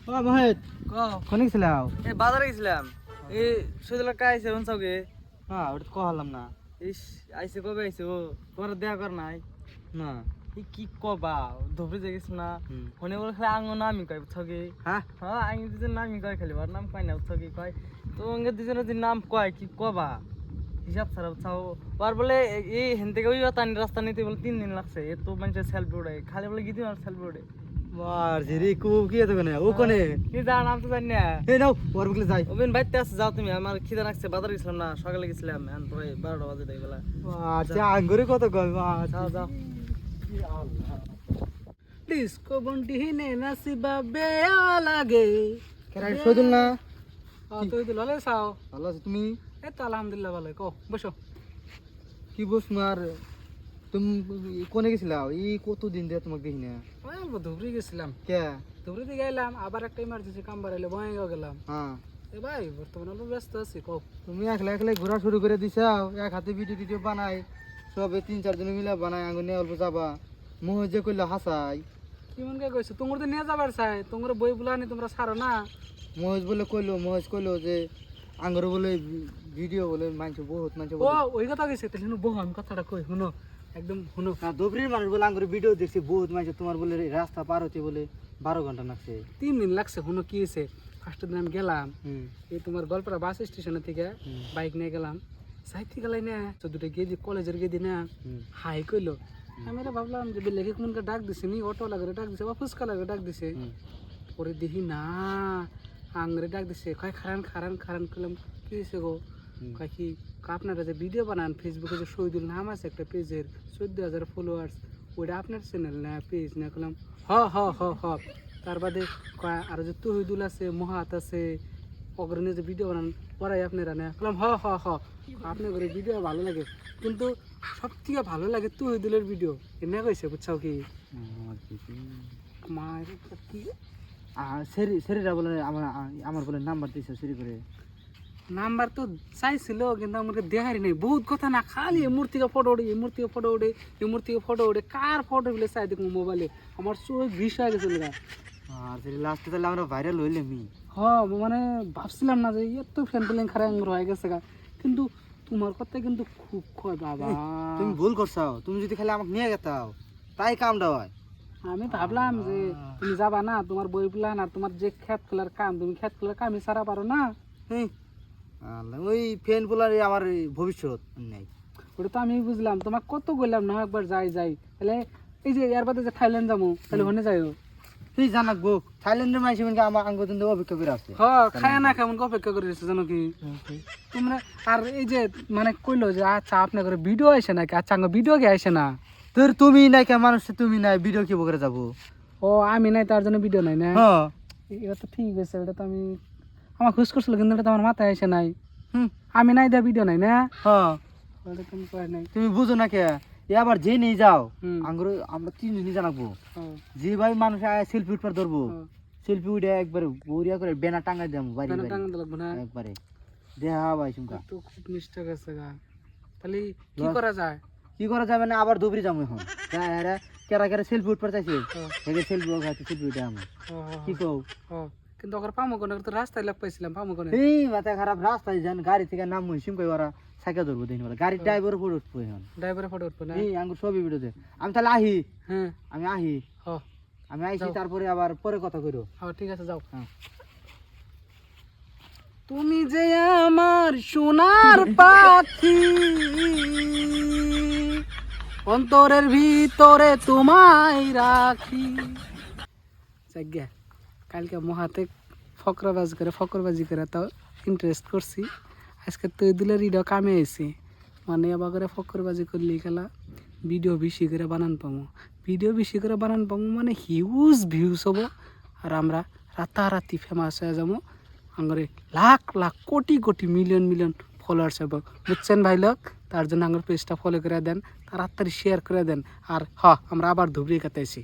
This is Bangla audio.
ও মহেশ ক? কোনে গেছিলাম? এই বাজারে গেছিলাম। এই সৈদুল্লাহ কা আইছে কোন সঙ্গে হ্যাঁ ওটা তো কহালাম না। ইস আইছে কবে আইছে ও? তোমার দেখা কর নাই। না। কি কবা? ধুবড়ি যে না। হুম। মনে বলে খালি আঙ্গ নামি কয় ছগে হ্যাঁ? হ্যাঁ আঙ্গি দুজন নামি কয় খালি ওর নাম কয় না ছগে কয়? তো দুজনের যদি নাম কয় কি কবা? হিসাব ছাড়া ছাও আর বলে এই হেন থেকে ওই তানি রাস্তা নিতে বলে তিন দিন লাগছে এ তো মানুষের সেলফি উড়ে খালি বলে গিয়ে আর সেলফি উড়ে মার জিরি কু কি এত কোনে ও কোনে? কি জান নাম তো জানি না। এই নাও ওর বকলে যাই। ওবেন যাও তুমি। আমার খিদে লাগছে বাজার গেছিলাম না সকালে গেছিলাম। এখন প্রায় বারোটা বাজে তাই বেলা মার আঙ্গুরে কত কয় মার। যাও যাও। ডিস্কো বন্টি হিনে নাসিবা বেয়া লাগে কেরাই সইদুল না তুই তো ললে ভালো আছো তুমি? এই তো আলহামদুলিল্লাহ ভালো কো বসো। কি বস মার? তুমি কোনে গেছিলা? এই কত দিন দিয়ে তোমাকে দেখি না। অল্প ধুবড়ি গেছিলাম। কে? ধুবড়িতে গেলাম আবার একটা ইমার্জেন্সি কাম বাড়াইলে বঙ্গাইগাঁও গেলাম। হ্যাঁ। এ ভাই বর্তমানে অল্প ব্যস্ত আছি কো তুমি একলা একলাই ঘোরা শুরু করে দিছাও এক হাতে ভিডিও টিডিও বানাই সবে তিন চারজন মিলে বানাই আঙ্গুর নিয়ে অল্প যাবা। মোহ যে কইলো হাসাই। কি মন কে কইছো? তোমার তো নিয়ে যাবার চাই তোমার বই বুলানি তোমরা ছাড়ো না। মহেশ বলে কইলো মহেশ কইলো যে আঙ্গুর বলে ভিডিও বলে মানছে বহুত মানছে ও ওই কথা কইছে তাহলে বহু আমি কথাটা কই শুনো। একদম শুনো না ধুবরির মানুষ বলে আঙ্গুর ভিডিও দেখছি বহুত মানছে তোমার বলে রাস্তা পার হতে বলে বারো ঘণ্টা লাগছে তিন দিন লাগছে শুনো কি হয়েছে? ফার্স্ট দিন আমি গেলাম এই তোমার গল্পটা বাস স্টেশনের থেকে বাইক নিয়ে গেলাম। সাইড গেলাই না চোদ্দটা গেদি কলেজের গেদি না হাই কইলো। আমি ভাবলাম যে বেলেগে কোনকে ডাক দিছে নি অটো লাগে ডাক দিছে বা ফুচকা লাগে ডাক দিছে। পরে দেখি না আংরে ডাক দিছে কয় খারান খারান খারান করলাম কি হয়েছে গো। কয় কি আপনারা যে ভিডিও বানান ফেসবুকে যে শহীদুল নাম আছে একটা পেজের চোদ্দ হাজার ফলোয়ার্স ওইটা আপনার চ্যানেল না পেজ না করলাম হ হ হ হ। তার বাদে আর যে তহিদুল আছে মহাত আছে অগ্রণী যে ভিডিও বানান পড়াই আপনারা না? বললাম হ হ হ। আপনার করে ভিডিও ভালো লাগে কিন্তু সব থেকে ভালো লাগে তহিদুলের ভিডিও এনে কইছে বুঝছাও কি? মায়ের কি? সেরি সেরিরা বলে আমার আমার বলে নাম্বার দিছে সেরি করে। নাম্বার তো চাইছিল কিন্তু আমাকে দেখাই নাই। বহুত কথা না খালি এই মূর্তিকে ফটো ওঠে এই মূর্তিকে ফটো ওঠে এই মূর্তিকে ফটো ওঠে কার ফটো গুলো চাই দেখুন মোবাইলে আমার চোখ বিষ হয়ে গেছিল। আর লাস্টে তাহলে আমরা ভাইরাল হইলে মি? হ মানে ভাবছিলাম না যে এত ফ্যান ফিলিং খারাপ হয়ে গেছে গা। কিন্তু তোমার কথা কিন্তু খুব কয় বাবা। তুমি ভুল করছাও। তুমি যদি খালি আমাকে নিয়ে গেতাও তাই কামটা হয়। আমি ভাবলাম যে তুমি যাবা না তোমার বই প্লান আর তোমার যে খেত খোলার কাম তুমি খেত খোলার কামই সারা পারো না। আল্লাহ, ওই ফ্যান আমার ভবিষ্যৎ নাই। ওটা তো আমি বুঝলাম তোমার কত বললাম না একবার যাই যাই। তাহলে এই যে এর বাদে যে থাইল্যান্ড যাব তাহলে ওখানে যাইও। তুই জানাক গো থাইল্যান্ডের মানুষ মানে আমার আঙ্গ দিন অপেক্ষা করে আছে। খায় না কেমন অপেক্ষা করে জানো কি? তোমরা আর এই যে মানে কইলো যে আচ্ছা আপনার ঘরে ভিডিও আসে নাকি? আচ্ছা আমার ভিডিও কে আসে না? তোর তুমি নাই কে মানুষ তুমি নাই ভিডিও কি করে যাব? ও আমি নাই তার জন্য ভিডিও নাই না? হ্যাঁ এটা তো ঠিক আছে এটা তো আমি আমার খুশ করছিল কিন্তু এটা তো আমার মাথায় আসে নাই। হুম, আমি নাই দেয়া ভিডিও নাই না? হ্যাঁ। তুমি কয় নাই। তুমি বুঝো না কে? এ আবার যে নিয়ে যাও। আঙ্গুর আমরা তিনজনই জানাব। যে ভাই মানুষ সেলফি উঠবার ধরবো। সেলফি উঠে একবারে বড়িয়া করে বেনা টাঙ্গাই যাব বাড়ি একবারে। দেখা ভাই শুনকা। তো খুব মিস্টেক আছে গা। তাহলে কি করা যায়? কি করা যাবে না আবার দুবরি যাব এখন। কেরা কেরা সেলফি উঠবার চাইছে? সেলফি উঠে ও, কি কও। কিন্তু ওখানে পামো কোনে তো রাস্তায় লাগ পাইছিলাম পামো কোনে এই মাথা খারাপ রাস্তায় যান গাড়ি থেকে নাম সিম কই ওরা সাইকেল ধরবো দিন বলে গাড়ির ড্রাইভার উপর উঠবো এখন ড্রাইভারে ফটো উঠবো না এই আঙ্গুর সবই ভিডিওতে আমি তাহলে আহি হ্যাঁ আমি আহি হ আমি আইছি। তারপরে আবার পরে কথা কইরো হ্যাঁ ঠিক আছে যাও হ্যাঁ। তুমি যে আমার সোনার পাখি অন্তরের ভিতরে তোমায় রাখি জায়গা কালকে মহাতে ফকরাবাজি করে, ফকরবাজি করে তো ইন্টারেস্ট করছি। আজকে তুই দিলে রিডিও কামে আইছি। মানে আবার করে ফকরবাজি করলি খেলা ভিডিও বেশি করে বানান পাবো ভিডিও বেশি করে বানান পাবো মানে হিউজ ভিউজ হব। আর আমরা রাতারাতি ফেমাস হয়ে যাব। আঙ্গরে lakh lakh, crore crore million million followers হব। বুঝছেন ভাই লোক? তার জন্য আঙ্গর পেজটা ফলো করে দেন, তাড়াতাড়ি শেয়ার করে দেন। আর হ, আমরা আবার ধুবড়ি কাতাইছি